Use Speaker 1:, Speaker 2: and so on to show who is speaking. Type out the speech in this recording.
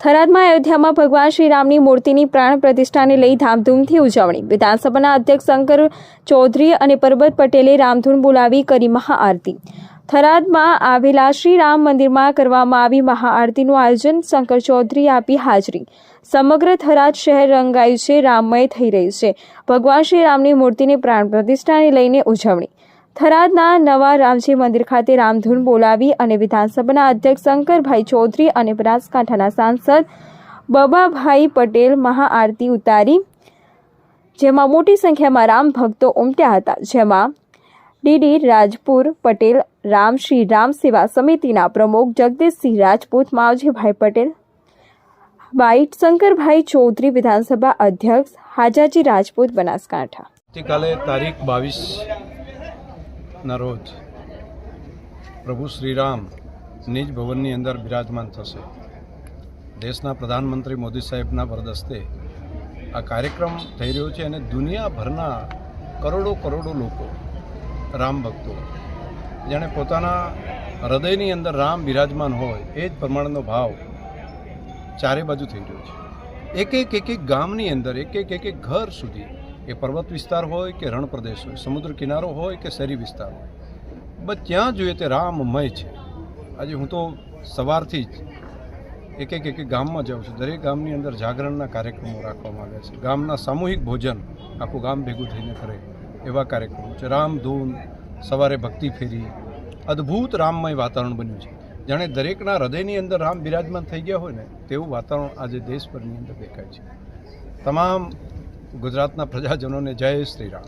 Speaker 1: થરાદમાં અયોધ્યામાં ભગવાન શ્રીરામની મૂર્તિની પ્રાણ પ્રતિષ્ઠાને લઈ ધામધૂમથી ઉજવણી. વિધાનસભાના અધ્યક્ષ શંકર ચૌધરી અને પરબત પટેલે રામધૂન બોલાવી કરી મહાઆરતી. થરાદમાં આવેલા શ્રી રામ મંદિરમાં કરવામાં આવી મહાઆરતીનું આયોજન શંકર ચૌધરી આપી હાજરી. સમગ્ર થરાદ શહેર રંગાયું છે, રામમય થઈ રહ્યું છે. ભગવાન શ્રી રામની મૂર્તિની પ્રાણ પ્રતિષ્ઠાને લઈને ઉજવણી. થરાદના નવા રામજી મંદિર ખાતે રામધૂન બોલાવી અને વિધાનસભાના અધ્યક્ષ શંકરભાઈ ચૌધરી અને બનાસકાંઠાના સાંસદ બબાભાઈ પટેલ મહાઆરતી ઉતારી, જેમાં મોટી સંખ્યામાં રામ ભક્તો ઉમટ્યા હતા, જેમાં ડીડી રાજપુર પટેલ, રામ શ્રી રામ સેવા સમિતિના પ્રમુખ જગદીશસિંહ રાજપૂત, માવજીભાઈ પટેલ બાઈટ શંકરભાઈ ચૌધરી વિધાનસભા અધ્યક્ષ, હાજાજી રાજપૂત, બનાસકાંઠા.
Speaker 2: આવતીકાલે તારીખ બાવીસ ના રોજ પ્રભુ શ્રીરામ નિજ ભવનની અંદર બિરાજમાન થશે. દેશના પ્રધાનમંત્રી મોદી સાહેબના વરદસ્તે આ કાર્યક્રમ થઈ રહ્યો છે અને દુનિયાભરના કરોડો કરોડો લોકો રામ ભક્તો જેણે પોતાના હૃદયની અંદર રામ બિરાજમાન હોય એ જ પ્રમાણનો ભાવ ચારે બાજુ થઈ રહ્યો છે. એક એક એક એક ગામની અંદર, એક એક એક એક ઘર સુધી એ પર્વત વિસ્તાર હોય કે રણ પ્રદેશ હોય, સમુદ્ર કિનારો હોય કે શહેરી વિસ્તાર હોય. બસ ત્યાં જોઈએ તે રામમય છે. આજે હું તો સવારથી જ એક એક એક ગામમાં જાઉં છું. દરેક ગામની અંદર જાગરણના કાર્યક્રમો રાખવામાં આવ્યા છે. ગામના સામૂહિક ભોજન આખું ગામ ભેગું થઈને કરે એવા કાર્યક્રમો છે. રામધૂન સવારે ભક્તિ ફેરી, અદ્ભુત રામમય વાતાવરણ બન્યું છે. જાણે દરેકના હૃદયની અંદર રામ બિરાજમાન થઈ ગયા હોય ને, તેવું વાતાવરણ આજે દેશભરની અંદર દેખાય છે. તમામ ગુજરાતના પ્રજાજનોને જય શ્રી રામ.